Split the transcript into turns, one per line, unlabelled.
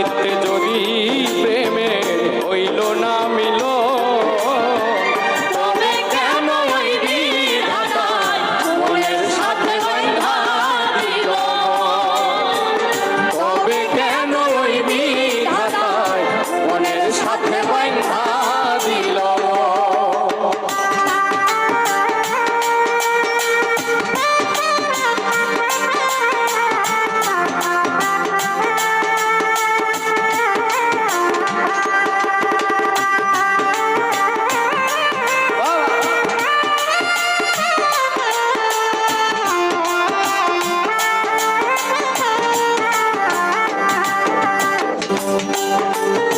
সাহিত্যে যদি প্রেমে হইল না Thank